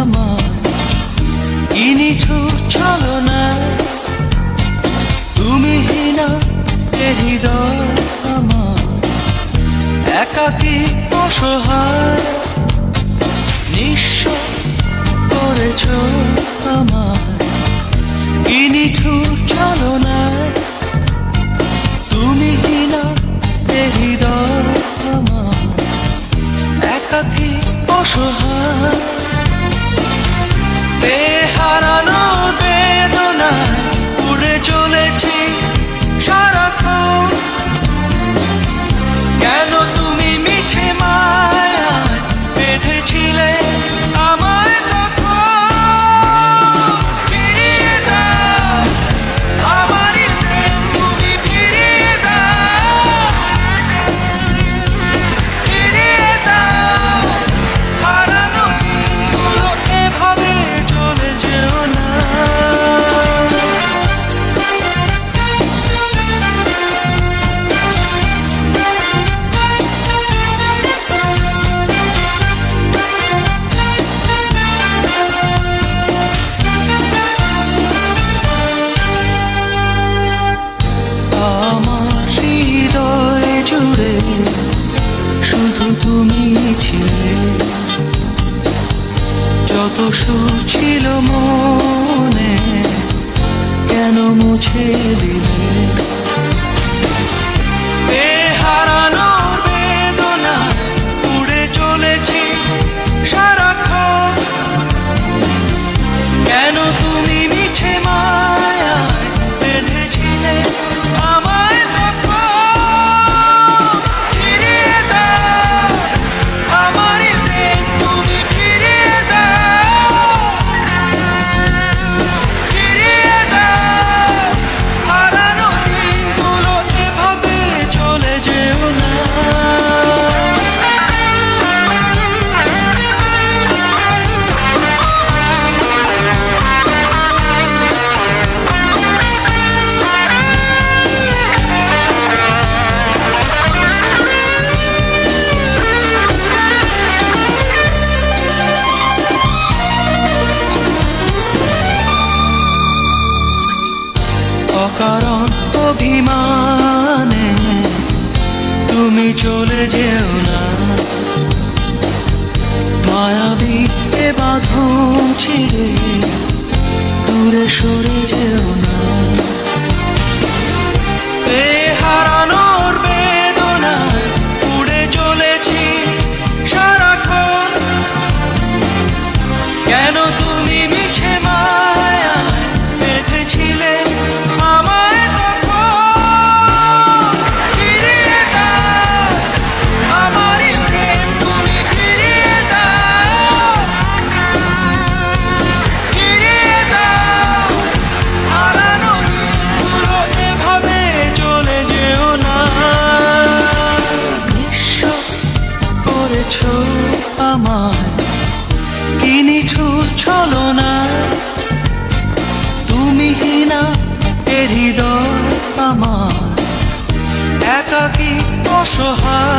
আমার ইনি ছলো না তুমি হিনা হৃদয় আমার। একাকি অসহায় নিঃস্ব করেছ আমার ইনি ছলো না তুমি şu hal তুমি ছিলে। যত সুর ছিল মনে কেন মুছে দিলে? দূরে সরে যেও না। কি না। তুমি আমার। একাকি অসহায়।